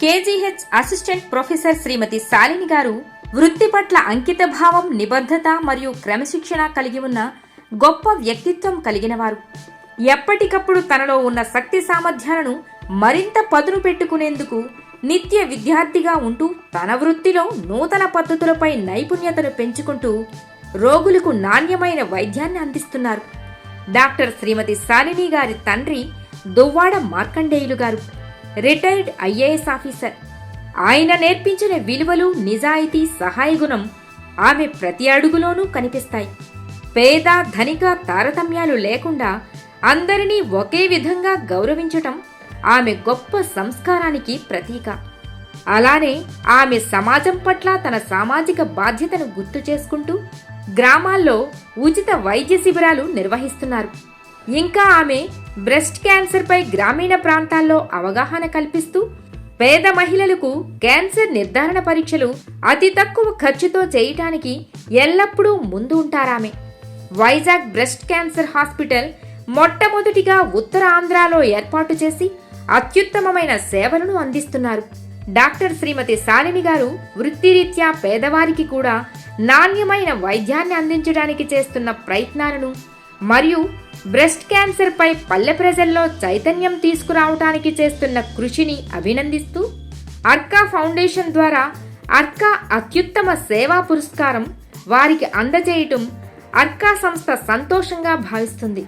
KGH assistant professor Shrimati Shalini గారు వృత్తి పట్ల అంకిత భావం నిబద్ధత మరియు క్రమశిక్షణ కలిగి ఉన్న గొప్ప వ్యక్తిత్వం కలిగినవారు ఎప్పటికప్పుడు తనలో ఉన్న శక్తి సామర్థ్యాలను మరింత పదును పెట్టుకునేందుకు నిత్య విద్యార్థిగా ఉంటూ తన వృత్తిలో నూతన పద్ధతులపై నైపుణ్యతను పెంచుకుంటూ రోగులకు నాణ్యమైన వైద్యాన్ని అందిస్తున్నారు. డాక్టర్ శ్రీమతి శాలిని గారి తండ్రి దువ్వాడ మార్కండేయులు గారు. Retired IAS officer. ఆయన నేర్పించిన విలువలు నిజాయితీ సహాయ గుణం ఆమె ప్రతి అడుగులోనూ కనిపిస్తాయి. పేద ధనిక తారతమ్యాలు లేకుండా అందరినీ ఒకే విధంగా గౌరవించటం ఆమె గొప్ప సంస్కారానికి ప్రతీక. అలానే ఆమె సమాజం పట్ల తన సామాజిక బాధ్యతను గుర్తు చేసుకుంటూ గ్రామాల్లో ఉచిత వైద్య శిబిరాలు నిర్వహిస్తున్నారు. ఇంకా ఆమె బ్రెస్ట్ క్యాన్సర్పై గ్రామీణ ప్రాంతాల్లో అవగాహన కల్పిస్తూ పేద మహిళలకు క్యాన్సర్ నిర్ధారణ పరీక్షలు అతి తక్కువ ఖర్చుతో చేయటానికి ఎల్లప్పుడూ ముందు ఉంటారామె. వైజాగ్ బ్రెస్ట్ క్యాన్సర్ హాస్పిటల్ మొట్టమొదటిగా ఉత్తర ఆంధ్రాలో ఏర్పాటు చేసి అత్యుత్తమమైన సేవలను అందిస్తున్నారు. డాక్టర్ శ్రీమతి శాలిని గారు వృత్తిరీత్యా పేదవారికి కూడా నాణ్యమైన వైద్యాన్ని అందించడానికి చేస్తున్న ప్రయత్నాలను మరియు బ్రెస్ట్ క్యాన్సర్పై పల్లె ప్రజల్లో చైతన్యం తీసుకురావడానికి చేస్తున్న కృషిని అభినందిస్తూ అర్కా ఫౌండేషన్ ద్వారా అర్కా అత్యుత్తమ సేవా పురస్కారం వారికి అందజేయటం అర్కా సంస్థ సంతోషంగా భావిస్తుంది.